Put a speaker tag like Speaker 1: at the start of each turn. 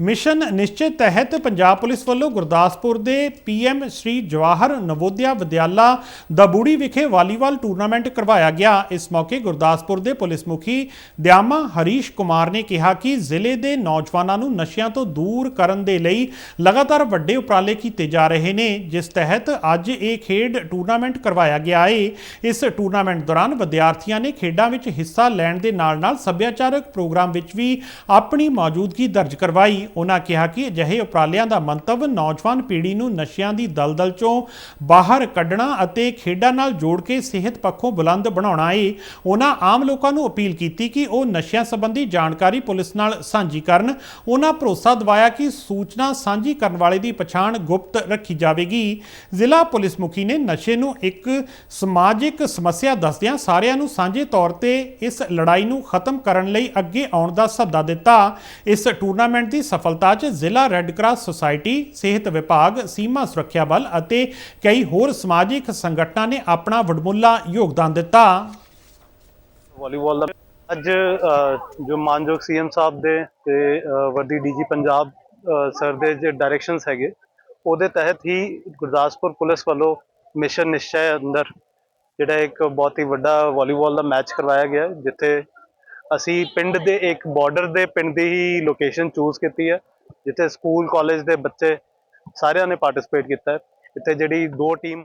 Speaker 1: Mission ਨਿਸ਼ਚਿਤ ਤਹਿਤ Punjab police ਵੱਲੋਂ ਗੁਰਦਾਸਪੁਰ ਦੇ ਪੀਐਮ ਸ਼੍ਰੀ ਜਵਾਹਰ ਨਵੋਦਿਆ ਵਿਦਿਆਲਾ ਦਬੂੜੀ ਵਿਖੇ ਵਾਲੀਬਾਲ ਟੂਰਨਾਮੈਂਟ ਕਰਵਾਇਆ ਗਿਆ। ਇਸ ਮੌਕੇ ਗੁਰਦਾਸਪੁਰ ਦੇ ਪੁਲਿਸ ਮੁਖੀ ਦਿਆਮਾ ਹਰੀਸ਼ ਕੁਮਾਰ ਨੇ ਕਿਹਾ ਕਿ ਜ਼ਿਲ੍ਹੇ ਦੇ ਨੌਜਵਾਨਾਂ ਨੂੰ ਨਸ਼ਿਆਂ ਤੋਂ ਦੂਰ ਕਰਨ ਦੇ ਲਈ ਲਗਾਤਾਰ ਵੱਡੇ ਉਪਰਾਲੇ ਕੀਤੇ ਜਾ ਰਹੇ ਨੇ, ਜਿਸ ਤਹਿਤ ਅੱਜ ਇਹ ਖੇਡ ਟੂਰਨਾਮੈਂਟ ਕਰਵਾਇਆ ਗਿਆ ਏ। ਇਸ ਟੂਰਨਾਮੈਂਟ ਦੌਰਾਨ ਵਿਦਿਆਰਥੀਆਂ ਨੇ ਖੇਡਾਂ ਵਿੱਚ ਹਿੱਸਾ ਲੈਣ ਦੇ ਨਾਲ-ਨਾਲ ਸੱਭਿਆਚਾਰਕ ਪ੍ਰੋਗਰਾਮ ਵਿੱਚ ਵੀ ਆਪਣੀ ਮੌਜੂਦਗੀ ਦਰਜ ਕਰਵਾਈ। ਉਹਨਾਂ ਕਿਹਾ ਕਿ ਅਜਿਹੇ ਉਪਰਾਲਿਆਂ ਦਾ ਮੰਤਵ ਨੌਜਵਾਨ ਪੀੜ੍ਹੀ ਨੂੰ ਨਸ਼ਿਆਂ ਦੀ ਦਲਦਲ ਚੋਂ ਬਾਹਰ ਕੱਢਣਾ ਅਤੇ ਖੇਡਾਂ ਨਾਲ ਜੋੜ ਕੇ ਸਿਹਤ ਪੱਖੋਂ ਬੁਲੰਦ ਬਣਾਉਣਾ ਏ ਉਹਨਾਂ ਆਮ ਲੋਕਾਂ ਨੂੰ ਅਪੀਲ ਕੀਤੀ ਕਿ ਉਹ ਨਸ਼ਿਆਂ ਸੰਬੰਧੀ ਜਾਣਕਾਰੀ ਪੁਲਿਸ ਨਾਲ ਸਾਂਝੀ ਕਰਨ। ਉਹਨਾਂ ਭਰੋਸਾ ਦਿਵਾਇਆ ਕਿ ਸੂਚਨਾ ਸਾਂਝੀ ਕਰਨ ਵਾਲੇ ਦੀ ਪਛਾਣ ਗੁਪਤ ਰੱਖੀ ਜਾਵੇਗੀ। ਜ਼ਿਲ੍ਹਾ ਪੁਲਿਸ ਮੁਖੀ ਨੇ ਨਸ਼ੇ ਨੂੰ ਇੱਕ ਸਮਾਜਿਕ ਸਮੱਸਿਆ ਦੱਸਦਿਆਂ ਸਾਰਿਆਂ ਨੂੰ ਸਾਂਝੇ ਤੌਰ ਤੇ ਇਸ ਲੜਾਈ ਨੂੰ ਖਤਮ ਕਰਨ ਲਈ ਅੱਗੇ ਆਉਣ ਦਾ ਸੱਦਾ ਦਿੱਤਾ। ਇਸ ਟੂਰਨਾਮੈਂਟ ਦੀ ਸਫਲਤਾ 'ਚ ਜ਼ਿਲ੍ਹਾ ਰੈੱਡ ਕਰਾਸ ਸੁਸਾਇਟੀ ਸਿਹਤ ਵਿਭਾਗ, ਸੀਮਾ ਸੁਰੱਖਿਆ ਬਲ ਅਤੇ ਕਈ ਹੋਰ ਸਮਾਜਿਕ ਸੰਗਠਨਾਂ ਨੇ ਆਪਣਾ ਵਡਮੁੱਲਾ ਯੋਗਦਾਨ ਦਿੱਤਾ।
Speaker 2: ਵਾਲੀਬਾਲ ਦਾ ਅੱਜ ਜੋ ਮਾਨਯੋਗ ਸੀਐਮ ਸਾਹਿਬ ਦੇ ਤੇ ਵਰਦੀ ਡੀਜੀ ਪੰਜਾਬ ਸਰ ਦੇ ਜੇ ਡਾਇਰੈਕਸ਼ਨਸ ਹੈਗੇ, ਉਹਦੇ ਤਹਿਤ ਹੀ ਗੁਰਦਾਸਪੁਰ ਪੁਲਿਸ ਵੱਲੋਂ ਮਿਸ਼ਨ ਨਿਸ਼ਚੈ ਅੰਦਰ ਜਿਹੜਾ ਇੱਕ ਬਹੁਤ ਹੀ ਵੱਡਾ ਵਾਲੀਬਾਲ ਦਾ ਮੈਚ ਕਰਵਾਇਆ ਗਿਆ, ਜਿੱਥੇ ਅਸੀਂ ਪਿੰਡ ਦੇ ਇੱਕ ਬਾਰਡਰ ਦੇ ਪਿੰਡ ਦੀ ਹੀ ਲੋਕੇਸ਼ਨ ਚੂਜ਼ ਕੀਤੀ ਹੈ, ਜਿੱਥੇ ਸਕੂਲ ਕਾਲਜ ਦੇ ਬੱਚੇ ਸਾਰਿਆਂ ਨੇ ਪਾਰਟਿਸਿਪੇਟ ਕੀਤਾ ਹੈ। ਇੱਥੇ ਜਿਹੜੀ ਦੋ ਟੀਮ